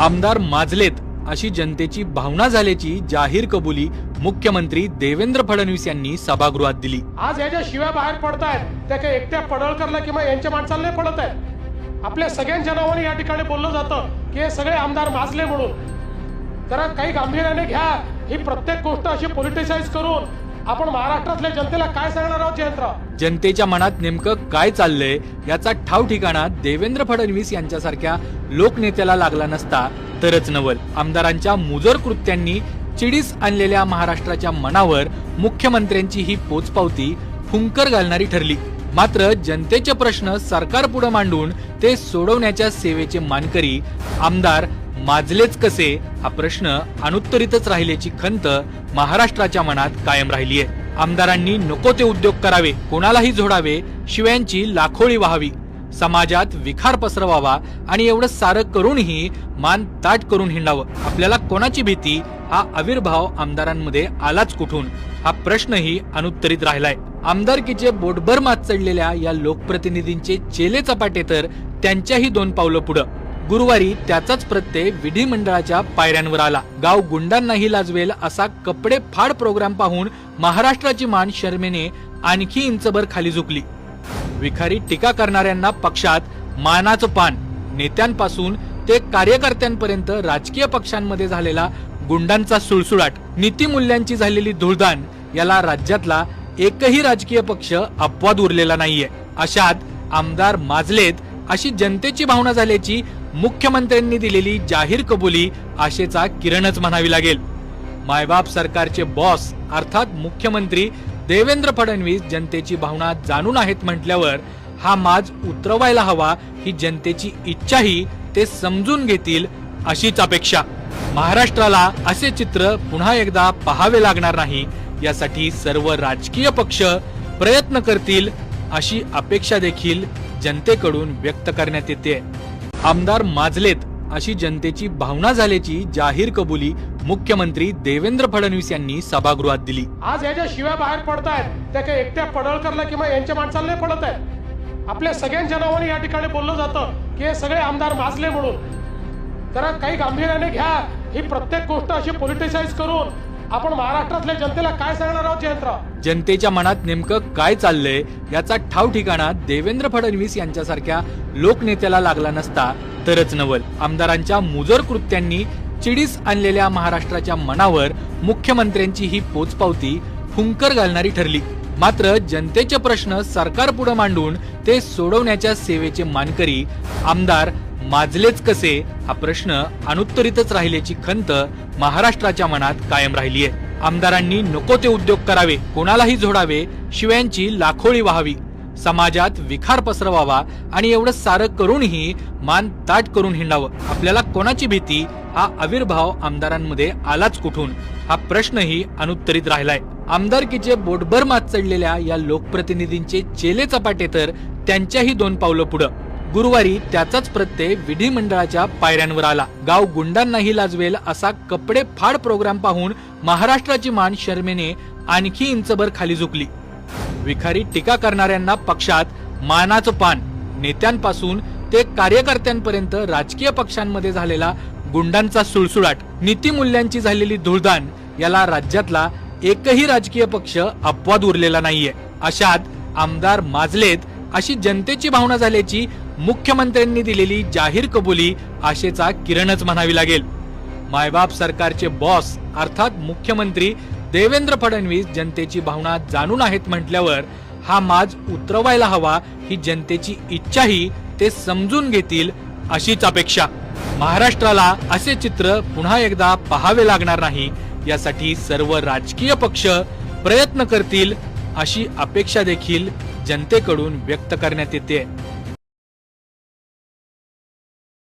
आमदार माजलेत अशी जनतेची भावना झाल्याची जाहीर कबुली मुख्यमंत्री देवेंद्र फडणवीस यांनी सभागृहात दिली. आज याच्या शिव्या बाहेर पडतायत त्या काही एकट्या पडळकरला किंवा यांच्या माणसाला पडत आहेत आपल्या सगळ्यांच्या नावाने या ठिकाणी बोललं जातं की हे सगळे आमदार माजले म्हणून. जरा काही गांभीर्याने घ्या ही प्रत्येक गोष्ट अशी पॉलिटिसाइज करून आपण महाराष्ट्रातल्या जनतेला काय सांगणार आहोत जयंतराव? जनतेच्या मनात नेमकं काय चाललंय याचा ठाव ठिकाणा देवेंद्र फडणवीस यांच्यासारख्या लोकनेत्याला लागला नसता तरच नवल. आमदारांच्या मुजर कृत्यांनी चिडीस आणलेल्या महाराष्ट्राच्या मनावर मुख्यमंत्र्यांची ही पोचपावती फुंकर घालणारी ठरली. मात्र जनतेचे प्रश्न सरकार पुढे मांडून ते सोडवण्याच्या सेवेचे मानकरी आमदार माजलेच कसे हा प्रश्न अनुत्तरितच राहिल्याची खंत महाराष्ट्राच्या मनात कायम राहिली आहे. आमदारांनी नको ते उद्योग करावे कोणालाही जोडावे शिव्यांची लाखोळी व्हावी. समाजात विखार पसरवावा आणि एवढं सारं करूनही मान ताट करून हिंडावं. आपल्याला कोणाची भीती? हा आविर्भाव आमदारांमध्ये आलाच कुठून? हा प्रश्नही अनुत्तरित राहिलाय. आमदारकीचे बोटभर मात चढलेल्या या लोकप्रतिनिधींचे चेले चपाटे तर त्यांच्याही दोन पावलं पुढं. गुरुवारी त्याचाच प्रत्यय विधिमंडळाच्या पायऱ्यांवर आला. गाव गुंडांनाही लाजवेल असा कपडे फाड प्रोग्राम पाहून महाराष्ट्राची मान शर्मेने आणखी इंचभर खाली झुकली. विखारी टीका करणाऱ्यांना पक्षात मानाचं पान. नेत्यांपासून ते कार्यकर्त्यांपर्यंत राजकीय पक्षांमध्ये झालेला गुंडांचा सुळसुळाट नीतीमूल्यांची झालेली धुळदाण याला राज्यातला एकही राजकीय पक्ष अपवाद उरलेला नाहीये. अशात आमदार माजलेत अशी जनतेची भावना झाल्याची मुख्यमंत्र्यांनी दिलेली जाहीर कबुली आशेचा किरणच म्हणावी लागेल. मायबाप सरकारचे बॉस अर्थात मुख्यमंत्री देवेंद्र फडणवीस जनतेची भावना जाणून आहेत म्हटल्यावर हा माज उतरवायला हवा ही जनतेची इच्छाही ते समजून घेतील अशीच अपेक्षा. महाराष्ट्राला असे चित्र पुन्हा एकदा पाहावे लागणार नाही. यासाठी सर्व राजकीय पक्ष प्रयत्न करतील अशी अपेक्षा देखील जनतेकडून व्यक्त करण्यात येते. आमदार माजलेत अशी जनतेची भावना झाल्याची जाहीर कबुली मुख्यमंत्री देवेंद्र फडणवीस यांनी सभागृहात दिली. आज याच्या शिव्या बाहेर पडतायत त्या काही एकट्या पडळकरला किंवा यांच्या माणसाला नाही पडत आहेत आपल्या सगळ्यांच्या नावाने या ठिकाणी बोललं जातं की हे सगळे आमदार माजले म्हणून. जरा काही गांभीर्याने घ्या ही प्रत्येक गोष्ट अशी पॉलिटिसाइज करून आपण महाराष्ट्रातल्या जनतेला काय सांगणार आहोत जयंतराव? जनतेच्या मनात नेमकं काय चाललंय याचा ठाव ठिकाणा देवेंद्र फडणवीस यांच्यासारख्या लोकनेत्याला लागला नसता तरच नवल. आमदारांच्या मुजर कृत्यांनी चिडीस आणलेल्या महाराष्ट्राच्या मनावर मुख्यमंत्र्यांची ही पोचपावती फुंकर घालणारी ठरली. मात्र जनतेचे प्रश्न सरकार पुढे मांडून ते सोडवण्याच्या सेवेचे मानकरी आमदार माजलेच कसे? हा प्रश्न अनुत्तरितच राहिल्याची खंत महाराष्ट्राच्या मनात कायम राहिली आहे आमदारांनी नको ते उद्योग करावे कोणालाही जोडावे शिव्यांची लाखोळी व्हावी. समाजात विखार पसरवावा आणि एवढं सारं करूनही मान ताट करून हिंडावं. आपल्याला कोणाची भीती? हा आविर्भाव आमदारांमध्ये आलाच कुठून? हा प्रश्नही अनुत्तरित राहिलाय. आमदारकीचे बोटभर मात चढलेल्या या लोकप्रतिनिधींचे चेले चपाटे तर त्यांच्याही दोन पावलं पुढं. गुरुवारी त्याचाच प्रत्यय विधिमंडळाच्या पायऱ्यांवर आला. गाव गुंडांनाही लाजवेल असा कपडे फाड प्रोग्राम पाहून महाराष्ट्राची मान शर्मेने आणखी इंचभर खाली झुकली. विखारी टीका करणाऱ्यांना पक्षात मानाचं पान. नेत्यांपासून ते कार्यकर्त्यांपर्यंत राजकीय पक्षांमध्ये झालेला गुंडांचा सुळसुळाट नीतिमूल्यांची झालेली धुळदाण याला राज्यातला एकही राजकीय पक्ष अपवाद उरलेला नाहीये. अशात आमदार माजलेत अशी जनतेची भावना झाल्याची मुख्यमंत्र्यांनी दिलेली जाहीर कबुली आशेचा किरणच म्हणावी लागेल. मायबाप सरकारचे बॉस अर्थात मुख्यमंत्री देवेंद्र फडणवीस जनतेची भावना जाणून आहेत म्हटल्यावर हा माज उतरवायला हवा ही जनतेची इच्छाही ते समजून घेतील अशीच अपेक्षा. महाराष्ट्राला असे चित्र पुन्हा एकदा पाहावे लागणार नाही यासाठी सर्व राजकीय पक्ष प्रयत्न करतील अशी अपेक्षा देखील जनतेकडून व्यक्त करण्यात येते.